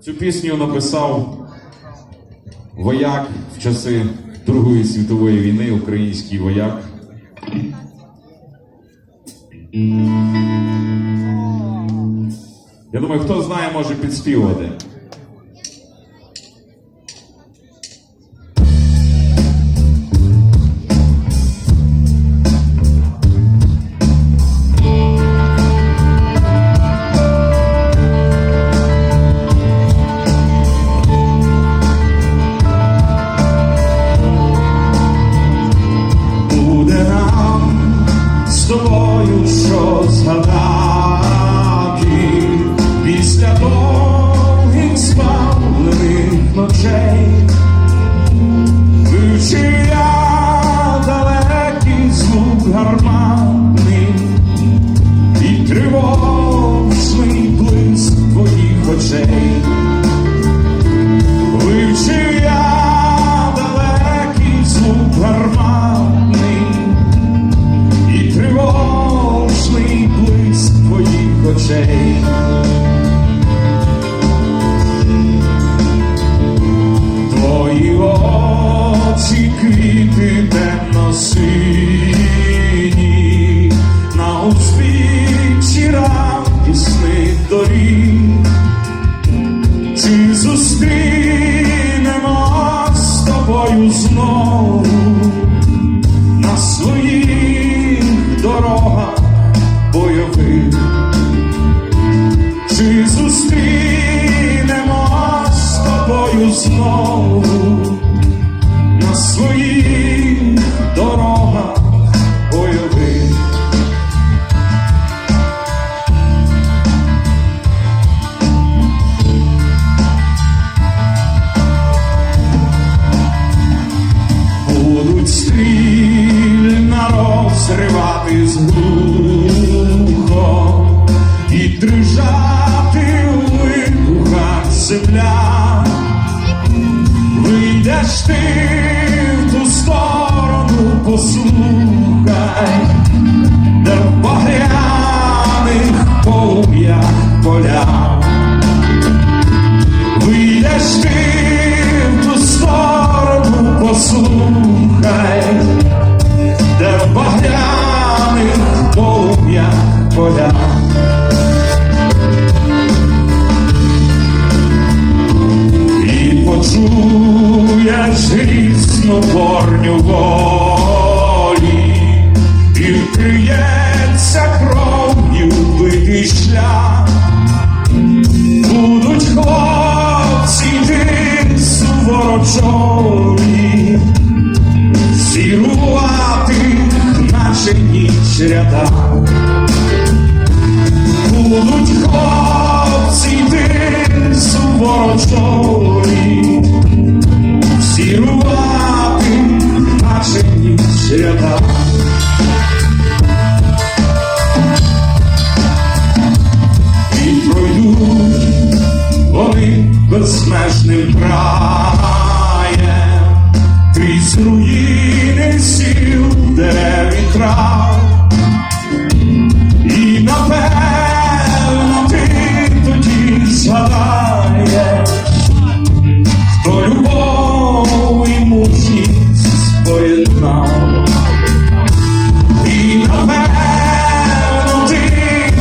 Цю пісню написав вояк в часи Другої світової війни, український вояк. Я думаю, хто знає, може підспівати. take. Blue cheese. Очі квіти темно-сині, будуть стрільно розривати з глухо і дрижати у вибухах земля. Вийдеш ти в ту сторону, послухай, і вкриється кров'ю битий шлях будуть хлопці йти суворочові, зірувати, наче ніч ряда. Будуть хлопці йти суворочові, зірувати, наче ніч ряда. з руїни сіл, де він крав, і напевно ти тоді згадаєш, хто любов і мужність поєднав, і напевно ти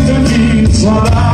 тоді згадаєш.